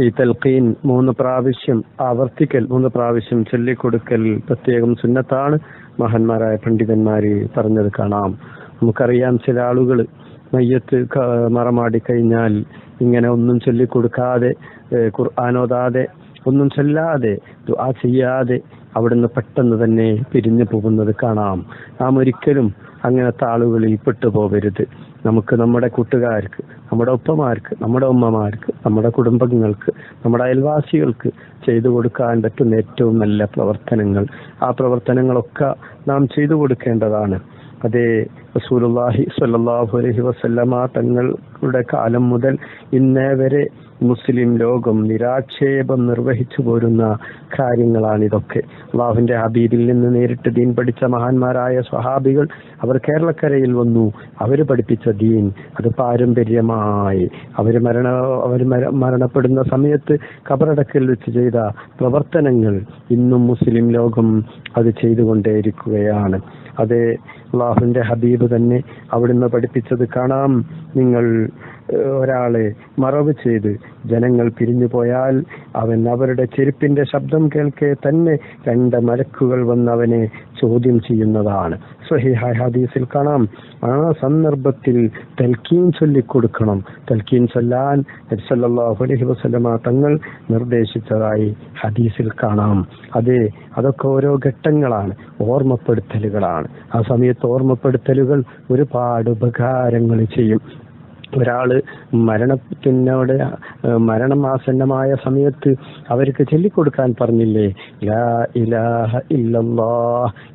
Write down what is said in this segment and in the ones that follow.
ഈ തൽക്കീൻ മൂന്ന് പ്രാവശ്യം ആവർത്തിക്കൽ മൂന്ന് പ്രാവശ്യം ചൊല്ലിക്കൊടുക്കൽ പ്രത്യേകം സുന്നത്താണ്. മഹാന്മാരായ പണ്ഡിതന്മാര് പറഞ്ഞത് കാണാം. നമുക്കറിയാം ചില ആളുകൾ മയ്യത്ത് മറമാടി കഴിഞ്ഞാൽ ഇങ്ങനെ ഒന്നും ചൊല്ലിക്കൊടുക്കാതെ ഖുർആാനോതാതെ ഒന്നും ചൊല്ലാതെ ആ ചെയ്യാതെ അവിടുന്ന് പെട്ടെന്ന് തന്നെ പിരിഞ്ഞു പോകുന്നത് കാണാം. നാം ഒരിക്കലും അങ്ങനത്തെ ആളുകളിൽ പെട്ടുപോകരുത്. നമുക്ക് നമ്മുടെ കൂട്ടുകാർക്ക് നമ്മുടെ ഒപ്പമാർക്ക് നമ്മുടെ ഉമ്മമാർക്ക് നമ്മുടെ കുടുംബങ്ങൾക്ക് നമ്മുടെ അയൽവാസികൾക്ക് ചെയ്തു കൊടുക്കാൻ പറ്റുന്ന ഏറ്റവും നല്ല പ്രവർത്തനങ്ങൾ. ആ പ്രവർത്തനങ്ങളൊക്കെ നാം ചെയ്തു കൊടുക്കേണ്ടതാണ്. അതേ റസൂലുള്ളാഹി സ്വല്ലല്ലാഹു അലൈഹി വസല്ലമ തങ്ങളുടെ കാലം മുതൽ ഇന്നേ വരെ മുസ്ലിം ലോകം നിരാക്ഷേപം നിർവഹിച്ചു പോരുന്ന കാര്യങ്ങളാണ് ഇതൊക്കെ അള്ളാഹുവിന്റെ ഹബീബിൽ നിന്ന് നേരിട്ട് ദീൻ പഠിച്ച മഹാന്മാരായ സ്വഹാബികൾ അവർ കേരളക്കരയിൽ വന്നു. അവർ പഠിപ്പിച്ച ദീൻ അത് പാരമ്പര്യമായി. അവർ മരണ അവർ മരണപ്പെടുന്ന സമയത്ത് കബറടക്കിൽ വെച്ച് ചെയ്ത പ്രവർത്തനങ്ങൾ ഇന്നും മുസ്ലിം ലോകം അത് ചെയ്തുകൊണ്ടേയിരിക്കുകയാണ്. അതേ അള്ളാഹുവിന്റെ ഹബീബ് തന്നെ അവിടുന്ന് പഠിപ്പിച്ചത് കാണാം. നിങ്ങൾ ഒരാളെ മറവ് ചെയ്ത് ജനങ്ങൾ പിരിഞ്ഞു പോയാൽ അവൻ അവരുടെ ചെരുപ്പിന്റെ ശബ്ദം കേൾക്കെ തന്നെ രണ്ട് മലക്കുകൾ വന്ന് അവനെ ചോദ്യം ചെയ്യുന്നതാണ്. സ്വഹിഹായ ഹദീസിൽ കാണാം ആ സന്ദർഭത്തിൽ തൽക്കീൻ ചൊല്ലിക്കൊടുക്കണം. തൽക്കീൻ ചൊല്ലാൻ നബി സല്ലല്ലാഹു അലൈഹി വസല്ലമ തങ്ങൾ നിർദ്ദേശിച്ചതായി ഹദീസിൽ കാണാം. അതെ അതൊക്കെ ഓരോ ഘട്ടങ്ങളാണ് ഓർമ്മപ്പെടുത്തലുകളാണ്. ആ സമയത്ത് ഓർമ്മപ്പെടുത്തലുകൾ ഒരുപാട് ഉപകാരങ്ങൾ ചെയ്യും. ഒരാൾ മരണത്തിനോട് മരണം ആസന്നമായ സമയത്ത് അവർക്ക് ചൊല്ലിക്കൊടുക്കാൻ പറഞ്ഞില്ലേ? ഇലാഹ ഇല്ലല്ലാ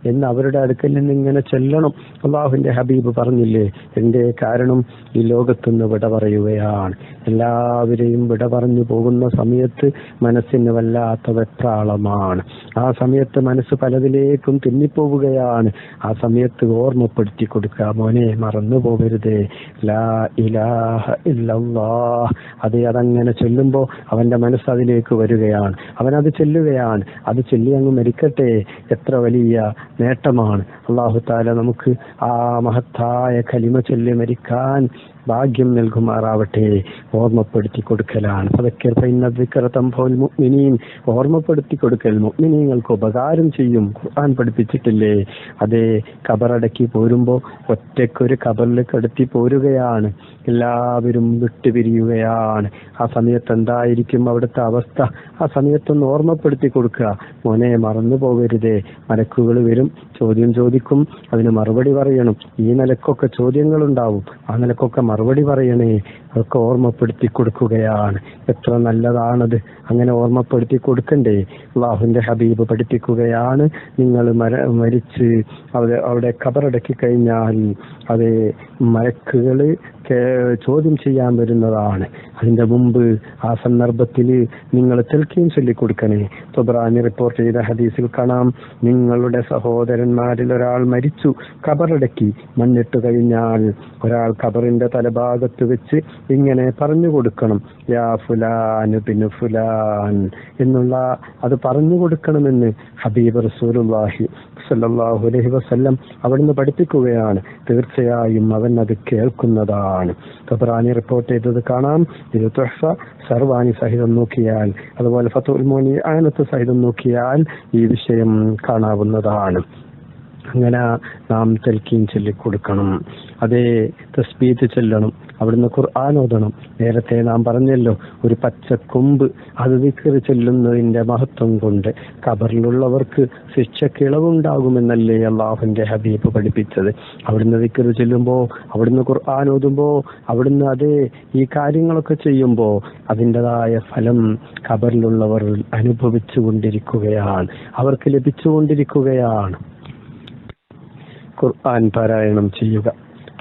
എന്ന് അവരുടെ അടുക്കൽ നിന്ന് ഇങ്ങനെ ചൊല്ലണം. അള്ളാഹുവിന്റെ ഹബീബ് പറഞ്ഞില്ലേ? എന്റെ കാരണം ഈ ലോകത്തുനിന്ന് വിട പറയുകയാണ്. എല്ലാവരെയും വിട പറഞ്ഞു പോകുന്ന സമയത്ത് മനസ്സിന് വല്ലാത്ത വെപ്രാളമാണ് ആ സമയത്ത് മനസ്സ് പലതിലേക്കും തിന്നിപ്പോവുകയാണ്. ആ സമയത്ത് ഓർമ്മപ്പെടുത്തി കൊടുക്കുക മോനെ മറന്നു പോകരുതേ ലാ ഇല്ലല്ലാ അതെ അതങ്ങനെ ചൊല്ലുമ്പോൾ അവന്റെ മനസ്സ് അതിലേക്ക് വരികയാണ്. അവൻ അത് ചെല്ലുകയാണ്. അത് ചൊല്ലി അങ്ങ് മരിക്കട്ടെ. എത്ര വലിയ നേട്ടമാണ്. അള്ളാഹു താല നമുക്ക് ആ മഹത്തായ കലിമ ചൊല്ലി മരിക്കാൻ ഭാഗ്യം നൽകുമാറാവട്ടെ. ഓർമ്മപ്പെടുത്തി കൊടുക്കലാണ്. അതൊക്കെ മുഅ്മിനീൻ ഓർമ്മപ്പെടുത്തി കൊടുക്കൽ മുഗ്മിനീങ്ങൾക്ക് ഉപകാരം ചെയ്യും. ഖുർആൻ പഠിപ്പിച്ചിട്ടില്ലേ? അതേ കബറടക്കി പോരുമ്പോ ഒറ്റയ്ക്കൊരു കബറിൽ കടത്തി പോരുകയാണ്. എല്ലാവരും വിട്ടുപിരിയുകയാണ്. ആ സമയത്ത് എന്തായിരിക്കും അവിടുത്തെ അവസ്ഥ? ആ സമയത്തൊന്ന് ഓർമ്മപ്പെടുത്തി കൊടുക്കുക. മോനെ മറന്നു പോകരുതേ. മലക്കുകൾ വരും. ചോദ്യം ചോദിക്കും. അതിന് മറുപടി പറയണം. ഈ നിലക്കൊക്കെ ചോദ്യങ്ങൾ ഉണ്ടാവും ആ നിലക്കൊക്കെ മറുപടി പറയണേ അതൊക്കെ ഓർമ്മപ്പെടുത്തി കൊടുക്കുകയാണ്. എത്ര നല്ലതാണത്. അങ്ങനെ ഓർമ്മപ്പെടുത്തി കൊടുക്കണ്ടേ. അള്ളാഹുവിന്റെ ഹബീബ് പഠിപ്പിക്കുകയാണ്. നിങ്ങൾ മര മരിച്ച് അവിടെ അവിടെ കബറടക്കി കഴിഞ്ഞാൽ അത് മരക്കുകൾ ചോദ്യം ചെയ്യാൻ വരുന്നതാണ്. അതിന്റെ മുമ്പ് ആ സന്ദർഭത്തിൽ നിങ്ങൾ തെൽക്കുകയും ചൊല്ലിക്കൊടുക്കണേ. തുബ്രാനി റിപ്പോർട്ട് ചെയ്ത ഹദീസിൽ കാണാം. നിങ്ങളുടെ സഹോദരന്മാരിൽ ഒരാൾ മരിച്ചു. കബറടക്കി മണ്ണിട്ട് കഴിഞ്ഞാൽ ഒരാൾ കബറിന്റെ തലഭാഗത്ത് വെച്ച് ഇങ്ങനെ പറഞ്ഞു കൊടുക്കണം. യാ ഫുലാൻ ബിനു ഫുലാൻ എന്നുള്ള അത് പറഞ്ഞു കൊടുക്കണമെന്ന് ഹബീബ് റസൂലുല്ലാഹി സല്ലാഹു അലൈഹി വസല്ലം അവിടുന്ന് പഠിപ്പിക്കുകയാണ്. തീർച്ചയായും അവൻ അത് കേൾക്കുന്നതാണ്. തബ്രാനി റിപ്പോർട്ട് ചെയ്തത് കാണാം. തുഹ്ഫ സർവാനി സഹിതം നോക്കിയാൽ അതുപോലെ ഫത്തുൽ മോനി ആനത്ത് സഹിതം നോക്കിയാൽ ഈ വിഷയം കാണാവുന്നതാണ്. അങ്ങനെ നാം തെൽക്കീൻ ചൊല്ലിക്കൊടുക്കണം. അതേ തസ്ബീത്ത് ചൊല്ലണം. അവിടുന്ന് ഖുർആൻ ഓതണം. നേരത്തെ നാം പറഞ്ഞല്ലോ ഒരു പച്ച പച്ചക്കൊമ്പ് അത് വിക്കറി ചെല്ലുന്നതിന്റെ മഹത്വം കൊണ്ട് കബറിലുള്ളവർക്ക് ശിക്ഷക്കിളവുണ്ടാകുമെന്നല്ലേ അള്ളാഹുവിന്റെ ഹബീബ് പഠിപ്പിച്ചത്. അവിടുന്ന് വിക്കറി ചെല്ലുമ്പോ അവിടുന്ന് ഖുർആൻ ഓതുമ്പോ അവിടുന്ന് അതേ ഈ കാര്യങ്ങളൊക്കെ ചെയ്യുമ്പോ അതിന്റെതായ ഫലം കബറിലുള്ളവർ അനുഭവിച്ചു കൊണ്ടിരിക്കുകയാണ്. അവർക്ക് ലഭിച്ചുകൊണ്ടിരിക്കുകയാണ് ഖുർആൻ പാരായണം ചെയ്യുക.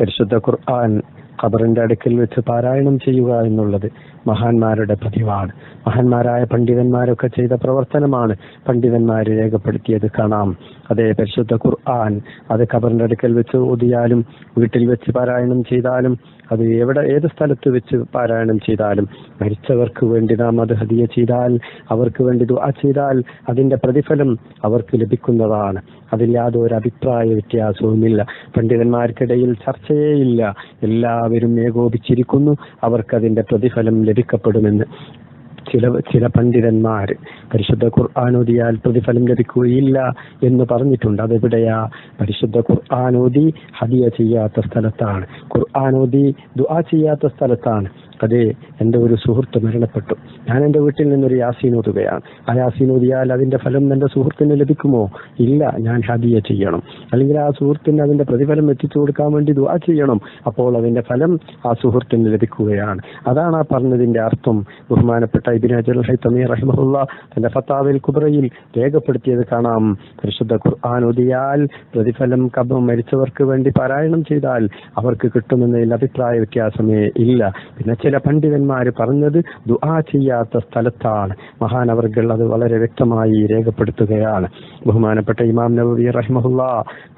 പരിശുദ്ധ ഖുർആൻ ഖബറിന്റെ അടുക്കൽ വെച്ച് പാരായണം ചെയ്യുക എന്നുള്ളത് മഹാന്മാരുടെ പതിവാണ്. മഹാന്മാരായ പണ്ഡിതന്മാരൊക്കെ ചെയ്ത പ്രവർത്തനമാണ് പണ്ഡിതന്മാർ രേഖപ്പെടുത്തിയത് കാണാം. അതേ പരിശുദ്ധ ഖുർആൻ അത് ഖബറിന്റെ അടുക്കൽ വെച്ച് ഓതിയാലും വീട്ടിൽ വെച്ച് പാരായണം ചെയ്താലും അത് എവിടെ ഏത് സ്ഥലത്ത് വെച്ച് പാരായണം ചെയ്താലും മരിച്ചവർക്ക് വേണ്ടി നാം അത് ഹദിയ ചെയ്താൽ അവർക്ക് വേണ്ടി ദുആ ചെയ്താൽ അതിന്റെ പ്രതിഫലം അവർക്ക് ലഭിക്കുന്നതാണ്. അതിൽ യാതൊരു അഭിപ്രായ വ്യത്യാസവുമില്ല. പണ്ഡിതന്മാർക്കിടയിൽ ചർച്ചയേ ഇല്ല. എല്ലാവരും ഏകോപിച്ചിരിക്കുന്നു അവർക്ക് അതിന്റെ പ്രതിഫലം ലഭിക്കപ്പെടുമെന്ന്. ചില ചില പണ്ഡിതന്മാർ പരിശുദ്ധ ഖുർആാനോദിയാൽ പ്രതിഫലം ലഭിക്കുകയില്ല എന്ന് പറഞ്ഞിട്ടുണ്ട്. അതെവിടെയാ? പരിശുദ്ധ ഖുർആാനോദി ഹദിയ ചെയ്യാത്ത സ്ഥലത്താണ്. ഖുർആാനോദി ദുആ ചെയ്യാത്ത സ്ഥലത്താണ്. അതെ എന്റെ ഒരു സുഹൃത്ത് മരണപ്പെട്ടു. ഞാൻ എന്റെ വീട്ടിൽ നിന്നൊരു യാസീൻ ഓതുകയാണ്. ആ യാസീനോദിയാൽ അതിന്റെ ഫലം എന്റെ സുഹൃത്തിന് ലഭിക്കുമോ? ഇല്ല ഞാൻ ഹദിയ ചെയ്യണം. അല്ലെങ്കിൽ ആ സുഹൃത്തിന് അതിന്റെ പ്രതിഫലം എത്തിച്ചു കൊടുക്കാൻ വേണ്ടി ദുആ ചെയ്യണം. അപ്പോൾ അതിന്റെ ഫലം ആ സുഹൃത്തിന് ലഭിക്കുകയാണ്. അതാണ് ആ പറഞ്ഞതിന്റെ അർത്ഥം ബഹുമാനപ്പെട്ട തന്റെ ഫത്താവിൽ കുബ്രയിൽ രേഖപ്പെടുത്തിയത് കാണാം. പരിശുദ്ധ ഖുർആൻ ഒതിയാൽ പ്രതിഫലം കബ മരിച്ചവർക്ക് വേണ്ടി പാരായണം ചെയ്താൽ അവർക്ക് കിട്ടുമെന്നതിൽ അഭിപ്രായ വ്യത്യാസമേ ഇല്ല. പിന്നെ ചില പണ്ഡിതന്മാർ പറഞ്ഞത് ദുആ ചെയ്യാത്ത സ്ഥലത്താണ്. മഹാനവർകൾ അത് വളരെ വ്യക്തമായി രേഖപ്പെടുത്തുകയാണ്. ബഹുമാനപ്പെട്ട ഇമാം നബി റഹ്മഹുല്ല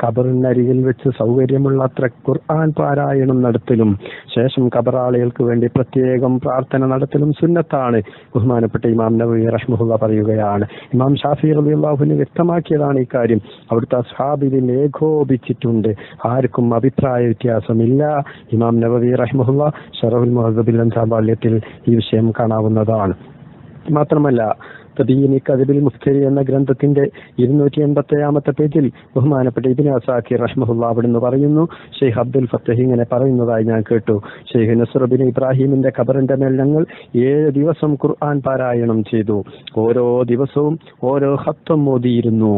ഖബറിനരികിൽ വെച്ച് സൗകര്യമുള്ള അത്ര ഖുർആൻ പാരായണം നടത്തലും ശേഷം ഖബറാളികൾക്ക് വേണ്ടി പ്രത്യേകം പ്രാർത്ഥന നടത്തലും സുന്നത്താണ്. ബഹുമാനപ്പെട്ട ഇമാം നബി റഹ്മഹുല്ല പറയുകയാണ്. ഇമാം ഷാഫി റബിള്ളാഹുവിന് വ്യക്തമാക്കിയതാണ് ഈ കാര്യം അവിടുത്തെ അസ്ഹാബിൽ ഏകോപിച്ചിട്ടുണ്ട്. ആർക്കും അഭിപ്രായ വ്യത്യാസമില്ല. ഇമാം നബവി റഹ്മഹുല്ല ഷറഫുൽ മുഹബിൻ സാബാല്യത്തിൽ ഈ വിഷയം കാണാവുന്നതാണ്. മാത്രമല്ല തബീനി കദിബിൽ മുഫ്തരി എന്ന ഗ്രന്ഥത്തിന്റെ ഇരുന്നൂറ്റി എൺപത്തി ഏഴാമത്തെ പേജിൽ ബഹുമാനപ്പെട്ട ഇബിൻ അസാഖി റഹ്മഹുല്ല അവിടുന്ന് പറയുന്നു ഷെയ്ഖ് അബ്ദുൽ ഫത്തഹ് ഇങ്ങനെ പറയുന്നതായി ഞാൻ കേട്ടു. ഷെയ്ഖ് നസറുബിൻ ഇബ്രാഹിമിന്റെ ഖബറിന്റെ മേൽ ഞങ്ങൾ ഏഴ് ദിവസം ഖുർആൻ പാരായണം ചെയ്തു. ഓരോ ദിവസവും ഓരോ ഹത്വം മോദിയിരുന്നു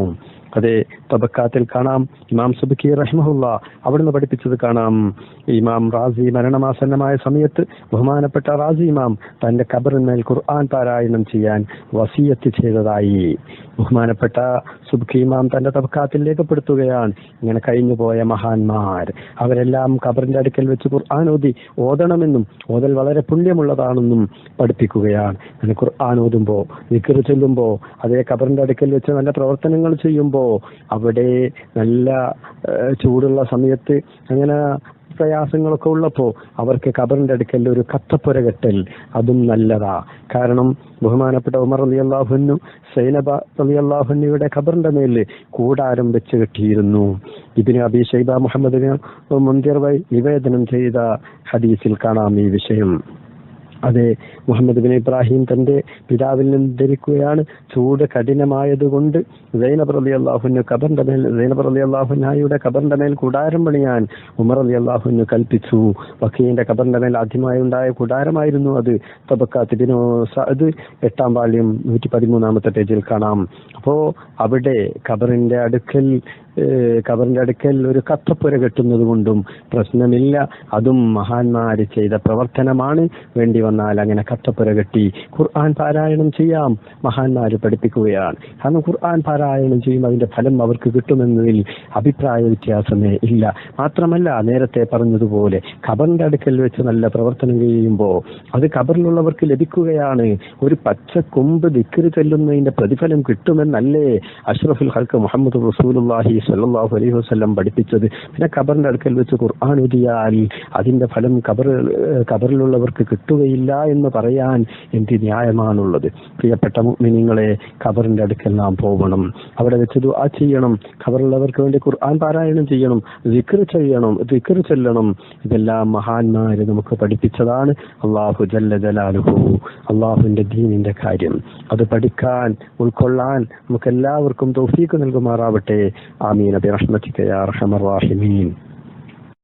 അതെ തബക്കാത്തിൽ കാണാം ഇമാം സുബിക്കി റഹ്മുല്ല അവിടുന്ന് പഠിപ്പിച്ചത് കാണാം. ഇമാം റാസി മരണമാസന്നമായ സമയത്ത് ബഹുമാനപ്പെട്ട റാസി ഇമാം തന്റെ കബറിന്മേൽ ഖുർആൻ പാരായണം ചെയ്യാൻ വസീയത്ത് ചെയ്തതായി. ബഹുമാനപ്പെട്ട സുബ്ഖി ഇമാം തന്റെ തബക്കാത്തിൽ രേഖപ്പെടുത്തുകയാണ്. ഇങ്ങനെ കഴിഞ്ഞുപോയ മഹാന്മാർ. അവരെല്ലാം ഖബറിന്റെ അടുക്കൽ വെച്ച് ഖുർആൻ ഓതി ഓതണമെന്നും ഓതൽ വളരെ പുണ്യമുള്ളതാണെന്നും പഠിപ്പിക്കുകയാണ്. ഖുർആൻ ഓതുമ്പോ വിക്ർ ചൊല്ലുമ്പോ അതേ ഖബറിന്റെ അടുക്കൽ വെച്ച് നല്ല പ്രവർത്തനങ്ങൾ ചെയ്യുമ്പോ അവിടെ നല്ല ചൂടുള്ള സമയത്ത് അങ്ങനെ പ്രയാസങ്ങളൊക്കെ ഉള്ളപ്പോ അവർക്ക് കബറിന്റെ അടുക്കൽ ഒരു കത്തപ്പുര കെട്ടൽ അതും നല്ലതാ. കാരണം ബഹുമാനപ്പെട്ട ഉമർ അലി അള്ളാഹുന്നു സൈനബ അലി അള്ളാഹുന്നിയുടെ കബറിന്റെ മേൽ കൂടാരം വെച്ച് കെട്ടിയിരുന്നു. ഇതിന് അബി ഷൈബ മുഹമ്മദിന് മുന്തിർ നിവേദനം ചെയ്ത ഹദീസിൽ കാണാം ഈ വിഷയം. അതെ മുഹമ്മദ് ബിൻ ഇബ്രാഹിം തന്റെ പിതാവിൽ നിന്ന് ധരിക്കുകയാണ് ചൂട് കഠിനമായതുകൊണ്ട് സൈനബ് അലി അള്ളാഹുന് ഖബറിന്റെ മേൽ സൈനബ് അലി അള്ളാഹുനായുടെ ഖബറിന്റെ മേൽ കൂടാരം പണിയാൻ ഉമർ അലി അള്ളാഹുന് കൽപ്പിച്ചു. വക്കീന്റെ ഖബറിന്റെ മേൽ ആദ്യമായി ഉണ്ടായ കൂടാരമായിരുന്നു അത്. തബക്കാത്തിനോ അത് എട്ടാം പാളിയും നൂറ്റി പതിമൂന്നാമത്തെ പേജിൽ കാണാം. അപ്പോ അവിടെ ഖബറിന്റെ അടുക്കൽ കബറിന്റെ അടുക്കൽ ഒരു കത്തപ്പുര കെട്ടുന്നത് കൊണ്ടും പ്രശ്നമില്ല. അതും മഹാന്മാര് ചെയ്ത പ്രവർത്തനമാണ്. വേണ്ടി വന്നാൽ അങ്ങനെ കട്ടപ്പുര കെട്ടി ഖുർആൻ പാരായണം ചെയ്യാം. മഹാന്മാര് പഠിപ്പിക്കുകയാണ്. കാരണം ഖുർആൻ പാരായണം ചെയ്യും അതിന്റെ ഫലം അവർക്ക് കിട്ടുമെന്നതിൽ അഭിപ്രായ വ്യത്യാസമേ ഇല്ല. മാത്രമല്ല നേരത്തെ പറഞ്ഞതുപോലെ ഖബറിന്റെ അടുക്കൽ വെച്ച് നല്ല പ്രവർത്തനം ചെയ്യുമ്പോൾ അത് ഖബറിലുള്ളവർക്ക് ലഭിക്കുകയാണ്. ഒരു പച്ച കൊമ്പ് ദിക്കറി ചെല്ലുന്നതിന്റെ പ്രതിഫലം കിട്ടുമെന്നല്ലേ അഷ്റഫുൽ ഹൽക്ക് മുഹമ്മദ് റസൂലുള്ളാഹി സല്ലാഹു അലൈഹി വസല്ലം പഠിപ്പിച്ചത്. പിന്നെ ഖബറിന്റെ അടുക്കൽ വെച്ച് ഖുർആൻ ഉദിയാൽ അതിന്റെ ഫലം ഖബർ ഖബറിലുള്ളവർക്ക് കിട്ടുകയില്ല. എന്ന് പറയാൻ എന്ത് ന്യായമാണുള്ളത്. പ്രിയപ്പെട്ട മിനിങ്ങളെ ഖബറിന്റെ അടുക്കൽ നാം പോകണം അവിടെ വെച്ച് ദുആ ചെയ്യണം. ഖബറുള്ളവർക്ക് വേണ്ടി ഖുർആൻ പാരായണം ചെയ്യണം. ദിക്ർ ചെയ്യണം. ദിക്ർ ചൊല്ലണം. ഇതെല്ലാം മഹാന്മാര് നമുക്ക് പഠിപ്പിച്ചതാണ്. അള്ളാഹു ജല്ല ജലാലുഹു. അള്ളാഹുവിന്റെ ദീനിന്റെ കാര്യം. അത് പഠിക്കാൻ ഉൾക്കൊള്ളാൻ നമുക്ക് എല്ലാവർക്കും തൗഫീക്ക് നൽകുമാറാവട്ടെ. ആമീൻ. അബി റഹ്മത്തിക യാ റാഹിമീൻ.